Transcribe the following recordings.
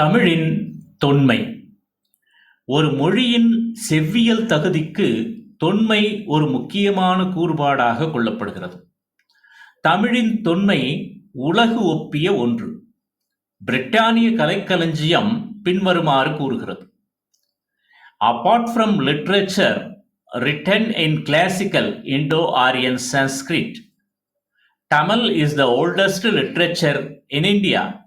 தமிழின் தொன்மை. ஒரு மொழியின் செவ்வியல் தகுதிக்கு தொன்மை ஒரு முக்கியமான கூறுபாடாக கொள்ளப்படுகிறது. தமிழின் தொன்மை உலகு ஒப்பிய ஒன்று. பிரிட்டானிய கலைக்களஞ்சியம் பின்வருமாறு கூறுகிறது. Apart from literature written in classical Indo Aryan Sanskrit Tamil is the oldest literature in India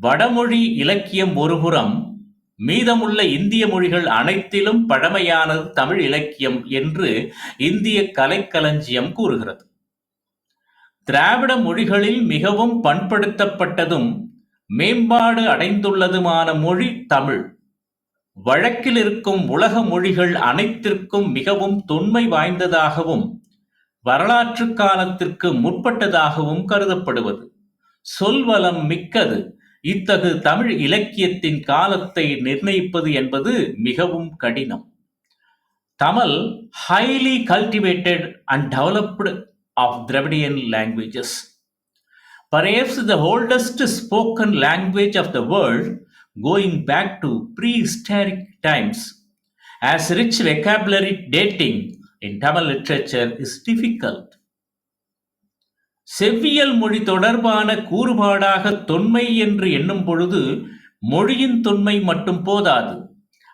வடமொழி இலக்கியம் ஒருபுறம் மீதமுள்ள இந்திய மொழிகள் அனைத்திலும் பழமையானது தமிழ் இலக்கியம் என்று இந்திய கலைக்களஞ்சியம் கூறுகிறது. திராவிட மொழிகளில் மிகவும் பண்படுத்தப்பட்டதும் மேம்பாடு அடைந்துள்ளதுமான மொழி தமிழ். வழக்கில் இருக்கும் உலக மொழிகள் அனைத்திற்கும் மிகவும் தொன்மை வாய்ந்ததாகவும் வரலாற்று காலத்திற்கு முற்பட்டதாகவும் கருதப்படுவது. சொல்வளம் மிக்கது. இத்தகு தமிழ் இலக்கியத்தின் காலத்தை நிர்ணயிப்பது என்பது மிகவும் கடினம் Tamil highly cultivated and developed of Dravidian languages Perhaps the oldest spoken language of the world, going back to prehistoric times, has rich vocabulary dating in Tamil literature is difficult. செவ்வியல் மொழி தொடர்பான கூறுபாடாக தொன்மை என்று எண்ணும் பொழுது மொழியின் தொன்மை மட்டும் போதாது.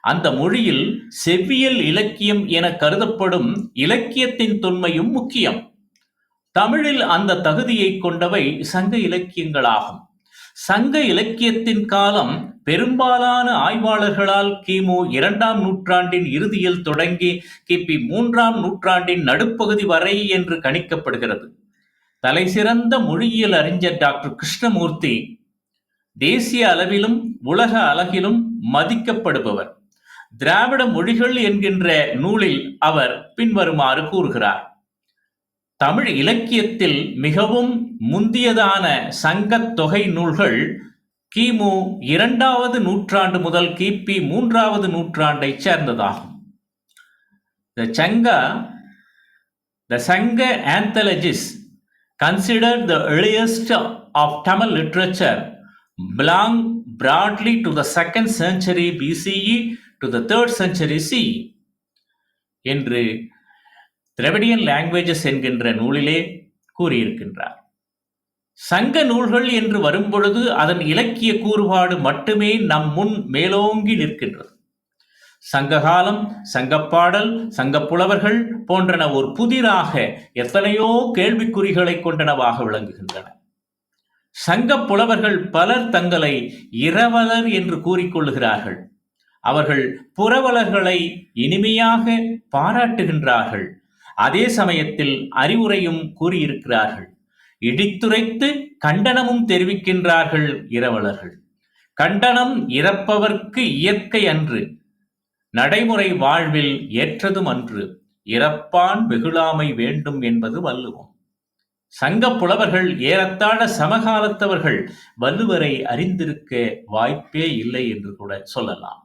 அந்த மொழியில் செவ்வியல் இலக்கியம் என கருதப்படும் இலக்கியத்தின் தொன்மையும் முக்கியம். தமிழில் அந்த தகுதியை கொண்டவை சங்க இலக்கியங்களாகும். சங்க இலக்கியத்தின் காலம் பெரும்பாலான ஆய்வாளர்களால் கிமு இரண்டாம் நூற்றாண்டின் இறுதியில் தொடங்கி கிபி மூன்றாம் நூற்றாண்டின் நடுப்பகுதி வரை என்று கணிக்கப்படுகிறது. தலைசிறந்த மொழியியல் அறிஞர் டாக்டர் கிருஷ்ணமூர்த்தி தேசிய அளவிலும் உலக அழகிலும் மதிக்கப்படுபவர். திராவிட மொழிகள் என்கின்ற நூலில் அவர் பின்வருமாறு கூறுகிறார். தமிழ் இலக்கியத்தில் மிகவும் முந்தியதான சங்கத் தொகை நூல்கள் கிமு இரண்டாவது நூற்றாண்டு முதல் கிபி மூன்றாவது நூற்றாண்டைச் சேர்ந்ததாகும். The Sangam the Sangam anthologies considered the earliest of Tamil literature belong broadly to the second century BCE to the third century CE என்று திரவிடியன் லாங்குவேஜஸ் என்கின்ற நூலிலே கூறியிருக்கின்றார் சங்க நூல்கள் என்று வரும்பொழுது அதன் இலக்கிய கூறுபாடு மட்டுமே நம் முன் மேலோங்கி நிற்கின்றது சங்ககாலம் சங்கப்பாடல் சங்கப்புலவர்கள் போன்றன ஒரு புதிராக எத்தனையோ கேள்விக்குறிகளை கொண்டனவாக விளங்குகின்றன. சங்க புலவர்கள் பலர் தங்களை இரவலர் என்று கூறிக்கொள்ளுகிறார்கள். அவர்கள் புறவலர்களை இனிமையாக பாராட்டுகின்றார்கள். அதே சமயத்தில் அறிவுரையும் கூறியிருக்கிறார்கள். இடித்துரைத்து கண்டனமும் தெரிவிக்கின்றார்கள் இரவலர்கள். கண்டனம் இறப்பவர்க்கு இயற்கை அன்று. நடைமுறை வாழ்வில் ஏற்றதும் அன்று இறப்பான் வெகுளாமை வேண்டும் என்பது வள்ளுவம். சங்க புலவர்கள் ஏறத்தாழ சமகாலத்தவர்கள் வள்ளுவரை அறிந்திருக்க வாய்ப்பே இல்லை என்று கூட சொல்லலாம்.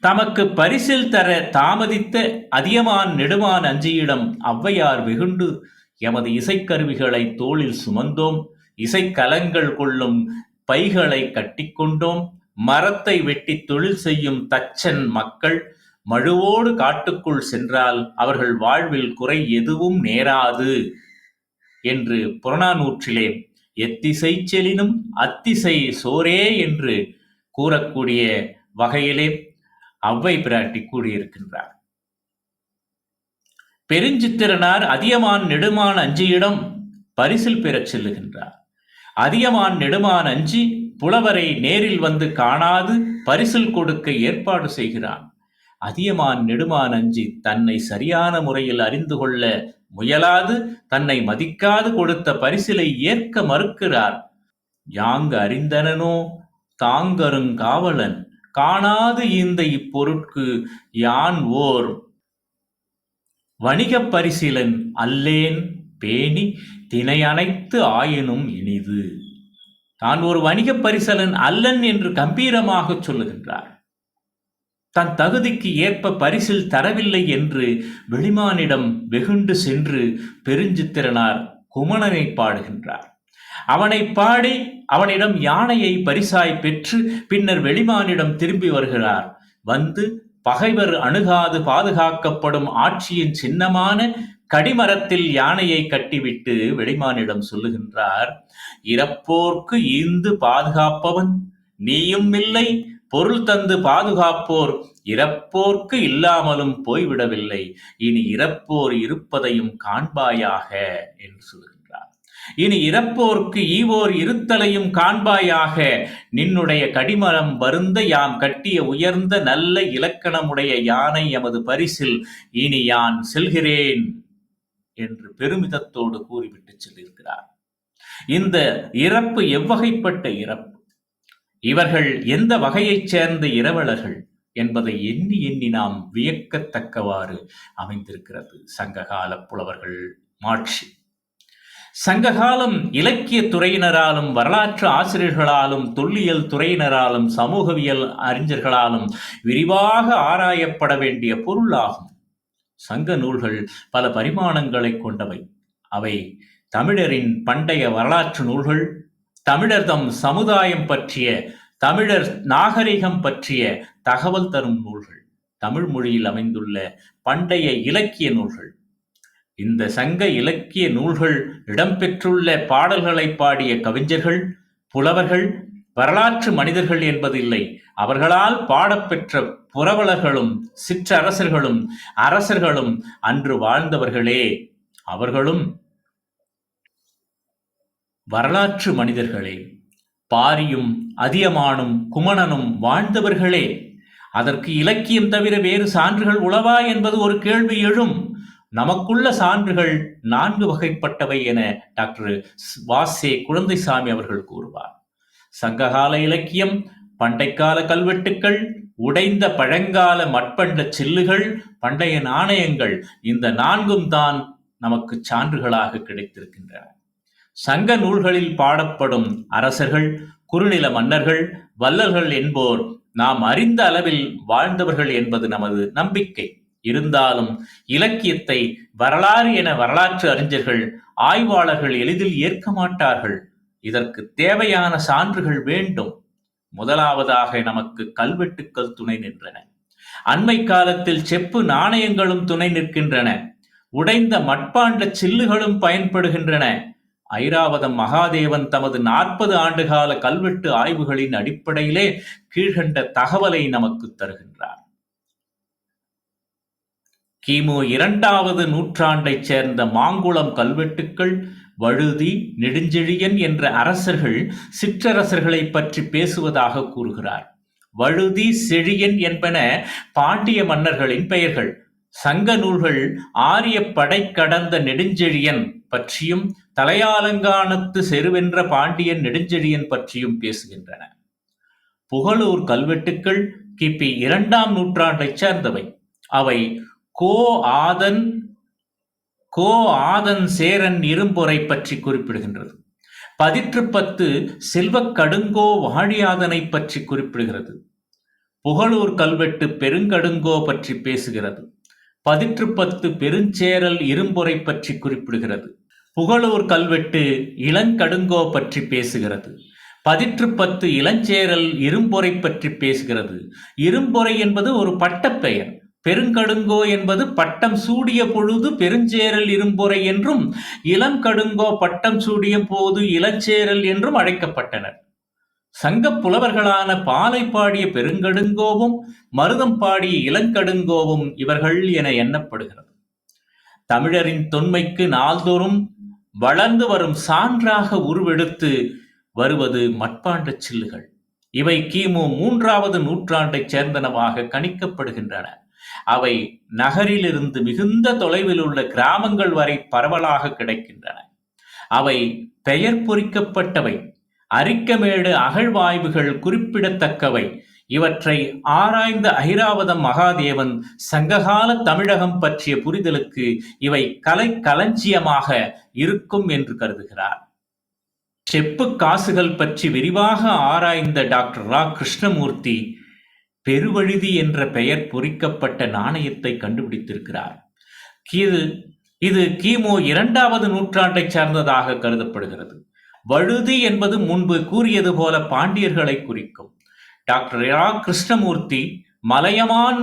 தமக்கு பரிசில் தர தாமதித்த அதியமான் நெடுமான் அஞ்சியிடம் ஔவையார் வெகுண்டு எமது இசைக்கருவிகளை தோளில் சுமந்தோம் இசைக்கலங்கள் கொள்ளும் பைகளை கட்டிக்கொண்டோம் மரத்தை வெட்டி தொழில் செய்யும் தச்சன் மக்கள் மழுவோடு காட்டுக்குள் சென்றால் அவர்கள் வாழ்வில் குறை எதுவும் நேராது என்று புறநானூற்றிலே எத்திசை செலினும் அத்திசை சோரே என்று கூறக்கூடிய வகையிலே அவ்வை பிராட்டி கூறியிருக்கின்றார். பெருஞ்சித்திரனார் அதியமான் நெடுமான் அஞ்சியிடம் பரிசில் பெறச் செல்லுகின்றார். அதியமான் நெடுமான் அஞ்சி புலவரை நேரில் வந்து காணாது பரிசில் கொடுக்க ஏற்பாடு செய்கிறான். அதியமான் நெடுமான் அஞ்சி தன்னை சரியான முறையில் அறிந்து கொள்ள முயலாது தன்னை மதிக்காது கொடுத்த பரிசிலை ஏற்க மறுக்கிறார். யாங்கு அறிந்தனனோ? தாங்கருங்காவலன் காணாது இந்த இப்பொருட்கு யான் ஓர்? வணிகப் பரிசீலன் அல்லேன் பேணி தினை அனைத்து ஆயினும் இனிது. தான் ஒரு வணிகப் பரிசலன் அல்லன் என்று கம்பீரமாக சொல்லுகின்றார். தன் தகுதிக்கு ஏற்ப பரிசில் தரவில்லை என்று வெளிமானிடம் வெகுண்டு சென்று பெருஞ்சித்திரனார் குமணனை பாடுகின்றார். அவனை பாடி அவனிடம் யானையை பரிசாய் பெற்று பின்னர் வெளிமானிடம் திரும்பி வருகிறார். வந்து பகைவர் அணுகாது பாதுகாக்கப்படும் ஆட்சியின் சின்னமான கடிமரத்தில் யானையை கட்டிவிட்டு வெளிமானிடம் சொல்லுகின்றார் இறப்போர்க்கு ஈந்து பாதுகாப்பவன் நீயும் இல்லை பொருள் தந்து பாதுகாப்போர் இறப்போர்க்கு இல்லாமலும் போய்விடவில்லை. இனி இறப்போர் இருப்பதையும் காண்பாயாக என்று சொல்கிறார் இனி இறப்போர்க்கு ஈவோர் இருத்தலையும் காண்பாயாக. நின்னுடைய கடிமரம் வருந்த யாம் கட்டிய உயர்ந்த நல்ல இலக்கணமுடைய யானை எமது பரிசில் இனி யான் செல்கிறேன் என்று பெருமிதத்தோடு கூறிவிட்டு செல்லிருக்கிறார். இந்த இறப்பு எவ்வகைப்பட்ட இறப்பு? இவர்கள் எந்த வகையைச் சேர்ந்த இரவலர்கள் என்பதை எண்ணி எண்ணி நாம் வியக்கத்தக்கவாறு அமைந்திருக்கிறது சங்ககால புலவர்கள் மாட்சி. சங்ககாலம் இலக்கிய துறையினராலும் வரலாற்று ஆசிரியர்களாலும் தொல்லியல் துறையினராலும் சமூகவியல் அறிஞர்களாலும் விரிவாக ஆராயப்பட வேண்டிய பொருளாகும். சங்க நூல்கள் பல பரிமாணங்களை கொண்டவை. அவை தமிழரின் பண்டைய வரலாற்று நூல்கள் தமிழர் தம் சமுதாயம் பற்றிய தமிழர் நாகரிகம் பற்றிய தகவல் தரும் நூல்கள். தமிழ் மொழியில் அமைந்துள்ள பண்டைய இலக்கிய நூல்கள். இந்த சங்க இலக்கிய நூல்கள் இடம்பெற்றுள்ள பாடல்களை பாடிய கவிஞர்கள் புலவர்கள் வரலாற்று மனிதர்கள் என்பதில்லை. அவர்களால் பாடப்பெற்ற புரவலர்களும் சிற்றரசர்களும் அரசர்களும் அன்று வாழ்ந்தவர்களே. அவர்களும் வரலாற்று மனிதர்களே. பாரியும் அதியமானும் குமணனும் வாழ்ந்தவர்களே. அதற்கு இலக்கியம் தவிர வேறு சான்றுகள் உளவா என்பது ஒரு கேள்வி எழும். நமக்குள்ள சான்றுகள் நான்கு வகைப்பட்டவை என டாக்டர் வாசே குழந்தைசாமி அவர்கள் கூறுவார். சங்ககால இலக்கியம் பண்டைக்கால கல்வெட்டுக்கள் உடைந்த பழங்கால மட்பண்ட சில்லுகள் பண்டைய நாணயங்கள் இந்த நான்கும் தான் நமக்கு சான்றுகளாக கிடைத்திருக்கின்றன. சங்க நூல்களில் பாடப்படும் அரசர்கள் குறுநில மன்னர்கள் வல்லர்கள் என்போர் நாம் அறிந்த அளவில் வாழ்ந்தவர்கள் என்பது நமது நம்பிக்கை. இருந்தாலும் இலக்கியத்தை வரலாறு என வரலாற்று அறிஞர்கள் ஆய்வாளர்கள் எளிதில் ஏற்க மாட்டார்கள். இதற்கு தேவையான சான்றுகள் வேண்டும். முதலாவதாக நமக்கு கல்வெட்டுக்கள் துணை நின்றன. அண்மை காலத்தில் செப்பு நாணயங்களும் துணை நிற்கின்றன. உடைந்த மட்பாண்ட சில்லுகளும் பயன்படுகின்றன. ஐராவதம் மகாதேவன் தமது நாற்பது ஆண்டுகால கல்வெட்டு ஆய்வுகளின் அடிப்படையிலே கீழ்கண்ட தகவலை நமக்கு தருகின்றார். கிமு இரண்டாவது நூற்றாண்டைச் சேர்ந்த மாங்குளம் கல்வெட்டுக்கள் வழுதி நெடுஞ்செழியன் என்ற அரசர்கள் சிற்றரசர்களை பற்றி பேசுவதாக கூறுகிறார். வழுதி செழியன் என்பன பாண்டிய மன்னர்களின் பெயர்கள். சங்க நூல்கள் ஆரிய படை கடந்த நெடுஞ்செழியன் பற்றியும் தலையாலங்கானத்து செருவென்ற பாண்டியன் நெடுஞ்செழியன் பற்றியும் பேசுகின்றன. புகழூர் கல்வெட்டுக்கள் கிபி இரண்டாம் நூற்றாண்டைச் சேர்ந்தவை. அவை கோ ஆதன் கோ ஆதன் சேரன் இரும்பொறை பற்றி குறிப்பிடுகின்றது. பதிற்று பத்து செல்வ கடுங்கோ வாழியாதனை பற்றி குறிப்பிடுகிறது. புகழூர் கல்வெட்டு பெருங்கடுங்கோ பற்றி பேசுகிறது. பதிற்று பத்து பெருஞ்சேரல் இரும்பொறை பற்றி குறிப்பிடுகிறது. புகழூர் கல்வெட்டு இளங்கடுங்கோ பற்றி பேசுகிறது. பதிற்று பத்து இளஞ்சேரல் இரும்பொறை பற்றி பேசுகிறது. இரும்பொறை என்பது ஒரு பட்டப்பெயர். பெருங்கடுங்கோ என்பது பட்டம் சூடிய பொழுது பெருஞ்சேரல் இரும்பொறை என்றும் இளங்கடுங்கோ பட்டம் சூடிய போது இளஞ்சேரல் என்றும் அழைக்கப்பட்டனர். சங்கப் புலவர்களான பாலை பாடிய பெருங்கடுங்கோவும் மருதம் பாடிய இளங்கடுங்கோவும் இவர்கள் என எண்ணப்படுகிறது. தமிழரின் தொன்மைக்கு நாள்தோறும் வளர்ந்து வரும் சான்றாக உருவெடுத்து வருவது மட்பாண்ட சில்லுகள். இவை கிமு மூன்றாவது நூற்றாண்டைச் சேர்ந்தனவாக கணிக்கப்படுகின்றன. அவை நகரிலிருந்து மிகுந்த தொலைவில் உள்ள கிராமங்கள் வரை பரவலாக கிடைக்கின்றன. அவை பெயர் பொறிக்கப்பட்டவை அரிக்கமேடு அகழ்வாய்வுகள் குறிப்பிடத்தக்கவை. இவற்றை ஆராய்ந்த ஐராவதம் மகாதேவன் சங்ககால தமிழகம் பற்றிய புரிதலுக்கு இவை கலை களஞ்சியமாக இருக்கும் என்று கருதுகிறார். செப்பு காசுகள் பற்றி விரிவாக ஆராய்ந்த டாக்டர் ரா கிருஷ்ணமூர்த்தி பெருவழுதி என்ற பெயர் பொறிக்கப்பட்ட நாணயத்தை கண்டுபிடித்திருக்கிறார். இது இது கிமு இரண்டாவது நூற்றாண்டைச் சார்ந்ததாக கருதப்படுகிறது. வழுதி என்பது முன்பு கூறியது போல பாண்டியர்களை குறிக்கும். டாக்டர் இரா கிருஷ்ணமூர்த்தி மலையமான்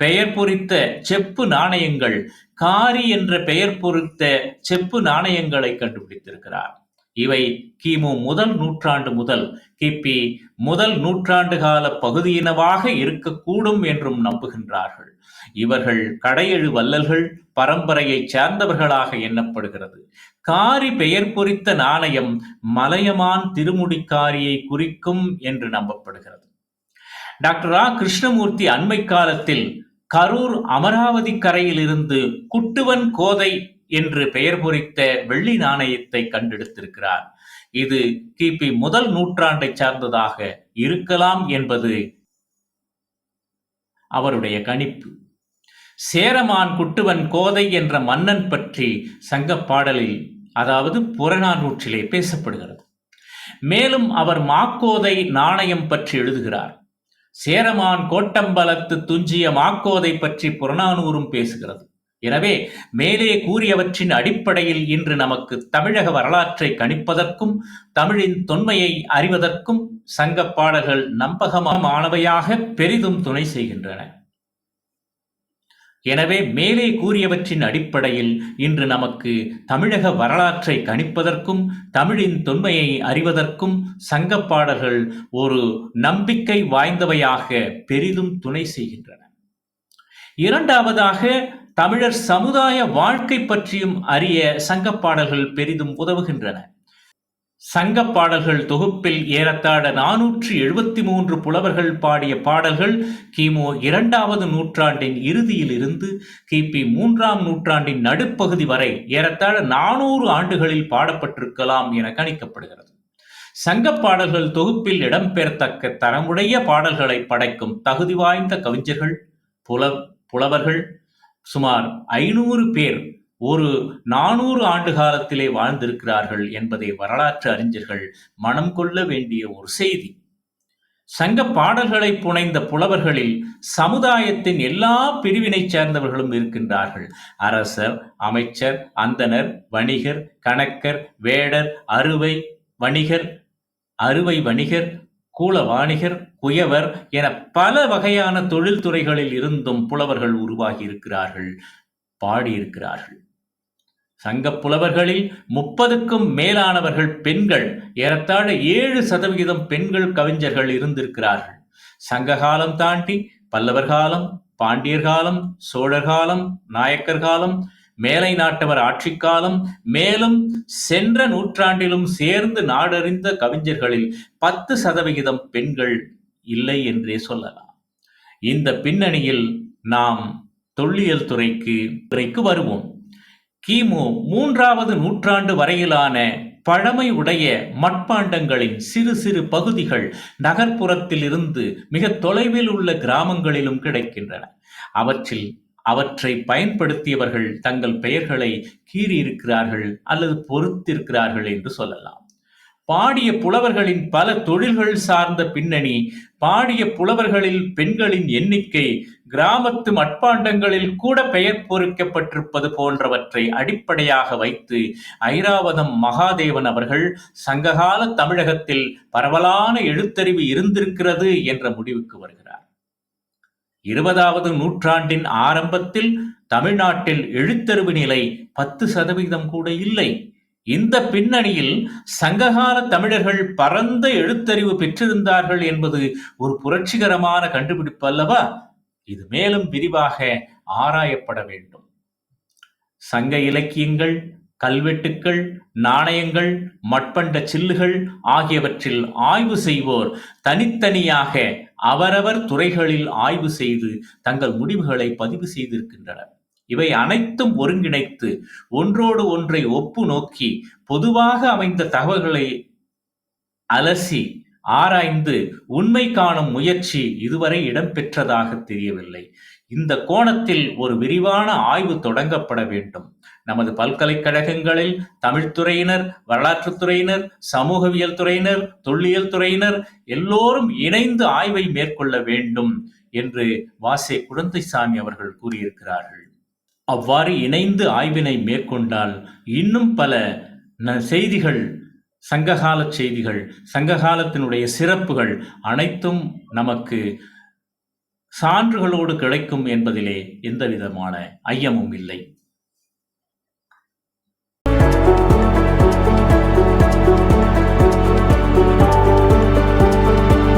பெயர் பொறித்த செப்பு நாணயங்கள் காரி என்ற பெயர் பொறித்த செப்பு நாணயங்களை கண்டுபிடித்திருக்கிறார். இவை கிமு முதல் நூற்றாண்டு முதல் கிபி முதல் நூற்றாண்டு கால பகுதியினவாக இருக்கக்கூடும் என்றும் நம்புகின்றார்கள். இவர்கள் கடையெழு வல்லல்கள் பரம்பரையைச் சேர்ந்தவர்களாக எண்ணப்படுகிறது. காரி பெயர் பொறித்த நாணயம் மலையமான் திருமுடிக்காரியை குறிக்கும் என்று நம்பப்படுகிறது. டாக்டர் ஆ. கிருஷ்ணமூர்த்தி அண்மை காலத்தில் கரூர் அமராவதி கரையிலிருந்து குட்டுவன் கோதை என்று பெயர் பொறித்த வெள்ளி நாணயத்தை கண்டெடுத்திருக்கிறார். இது கிபி முதல் நூற்றாண்டை சார்ந்ததாக இருக்கலாம் என்பது அவருடைய கணிப்பு. சேரமான் குட்டுவன் கோதை என்ற மன்னன் பற்றி சங்க பாடலில் அதாவது புறநானூற்றிலே பேசப்படுகிறது. மேலும் அவர் மாக்கோதை நாணயம் பற்றி எழுதுகிறார். சேரமான் கோட்டம்பலத்து துஞ்சிய மாக்கோதை பற்றி புறநானூறும் பேசுகிறது. எனவே மேலே கூறியவற்றின் அடிப்படையில் இன்று நமக்கு தமிழக வரலாற்றை கணிப்பதற்கும் தமிழின் தொன்மையை அறிவதற்கும் சங்கப் பாடல்கள் நம்பகமானவையாக பெரிதும் துணை செய்கின்றன. எனவே மேலே கூறியவற்றின் அடிப்படையில் இன்று நமக்கு தமிழக வரலாற்றை கணிப்பதற்கும் தமிழின் தொன்மையை அறிவதற்கும் சங்கப் பாடல்கள் ஒரு நம்பிக்கை வாய்ந்தவையாக பெரிதும் துணை செய்கின்றன. இரண்டாவதாக தமிழர் சமுதாய வாழ்க்கை பற்றியும் அறிய சங்க பாடல்கள் பெரிதும் உதவுகின்றன. சங்க பாடல்கள் தொகுப்பில் ஏறத்தாழ நானூற்று எழுபத்தி மூன்று புலவர்கள் பாடிய பாடல்கள் கிமு இரண்டாவது நூற்றாண்டின் இறுதியில் இருந்து கிபி மூன்றாம் நூற்றாண்டின் நடுப்பகுதி வரை ஏறத்தாழ நானூறு ஆண்டுகளில் பாடப்பட்டிருக்கலாம் என கணிக்கப்படுகிறது. சங்கப் பாடல்கள் தொகுப்பில் இடம்பெறத்தக்க தரமுடைய பாடல்களை படைக்கும் தகுதி வாய்ந்த கவிஞர்கள் புல புலவர்கள் சுமார் ஐநூறு பேர் ஒரு நானூறு ஆண்டு காலத்திலே வாழ்ந்திருக்கிறார்கள் என்பதை வரலாற்று அறிஞர்கள் மனம் கொள்ள வேண்டிய ஒரு செய்தி. சங்க பாடல்களை புனைந்த புலவர்களில் சமுதாயத்தின் எல்லா பிரிவினைச் சேர்ந்தவர்களும் இருக்கின்றார்கள். அரசர் அமைச்சர் அந்தனர் வணிகர் கணக்கர் வேடர் அறுவை வணிகர் அறுவை வணிகர் கூல வாணிகர் குயவர் என பல வகையான தொழில்துறைகளில் இருந்தும் புலவர்கள் உருவாகி இருக்கிறார்கள் பாடியிருக்கிறார்கள். சங்க புலவர்களில் முப்பதுக்கும் மேலானவர்கள் பெண்கள் ஏறத்தாழ ஏழு சதவிகிதம் பெண்கள் கவிஞர்கள் இருந்திருக்கிறார்கள். சங்க காலம் தாண்டி பல்லவர் காலம் பாண்டியர் காலம் சோழர் காலம் நாயக்கர் காலம் மேலை நாட்டவர் ஆட்சி காலம் மேலும் சென்ற நூற்றாண்டிலும் சேர்ந்து நாடறிந்த கவிஞர்களில் பத்து சதவிகிதம் பெண்கள் இல்லை என்றே சொல்லலாம். இந்த பின்னணியில் நாம் தொல்லியல் துறைக்கு துறைக்கு வருவோம். கிமு மூன்றாவது நூற்றாண்டு வரையிலான பழமை உடைய மட்பாண்டங்களின் சிறு சிறு பகுதிகள் நகர்ப்புறத்தில் இருந்து மிக தொலைவில் உள்ள கிராமங்களிலும் கிடைக்கின்றன. அவற்றில் அவற்றை பயன்படுத்தியவர்கள் தங்கள் பெயர்களை கீறியிருக்கிறார்கள் அல்லது பொறுத்திருக்கிறார்கள் என்று சொல்லலாம். பாடிய புலவர்களின் பல தொழில்கள் சார்ந்த பின்னணி பாடிய புலவர்களில் பெண்களின் எண்ணிக்கை கிராமத்து மட்பாண்டங்களில் கூட பெயர் பொறிக்கப்பட்டிருப்பது போன்றவற்றை அடிப்படையாக வைத்து ஐராவதம் மகாதேவன் அவர்கள் சங்ககால தமிழகத்தில் பரவலான எழுத்தறிவு இருந்திருக்கிறது என்ற முடிவுக்கு வருகிறார். இருபதாவது நூற்றாண்டின் ஆரம்பத்தில் தமிழ்நாட்டில் எழுத்தறிவு நிலை பத்து சதவீதம் கூட இல்லை. இந்த பின்னணியில் சங்ககால தமிழர்கள் பரந்த எழுத்தறிவு பெற்றிருந்தார்கள் என்பது ஒரு புரட்சிகரமான கண்டுபிடிப்பு அல்லவா? இது மேலும் விரிவாக ஆராயப்பட வேண்டும். சங்க இலக்கியங்கள் கல்வெட்டுக்கள் நாணயங்கள் மட்பண்ட சில்லுகள் ஆகியவற்றில் ஆய்வு செய்வோர் தனித்தனியாக அவரவர் துறைகளில் ஆய்வு செய்து தங்கள் முடிவுகளை பதிவு செய்திருக்கின்றனர். இவை அனைத்தும் ஒருங்கிணைத்து ஒன்றோடு ஒன்றை ஒப்பு நோக்கி பொதுவாக அமைந்த தகவல்களை அலசி ஆராய்ந்து உண்மை காணும் முயற்சி இதுவரை இடம்பெற்றதாக தெரியவில்லை. இந்த கோணத்தில் ஒரு விரிவான ஆய்வு தொடங்கப்பட வேண்டும். நமது பல்கலைக்கழகங்களில் தமிழ்த்துறையினர் வரலாற்றுத் துறையினர் சமூகவியல் துறையினர் தொல்லியல் துறையினர் எல்லோரும் இணைந்து ஆய்வை மேற்கொள்ள வேண்டும் என்று வாசே குழந்தைசாமி அவர்கள் கூறியிருக்கிறார்கள். அவ்வாறு இணைந்து ஆய்வினை மேற்கொண்டால் இன்னும் பல ந- செய்திகள் சங்ககால செய்திகள் சங்ககாலத்தினுடைய சிறப்புகள் அனைத்தும் நமக்கு சான்றுகளோடு கிடைக்கும் என்பதிலே எந்த விதமான ஐயமும் இல்லை.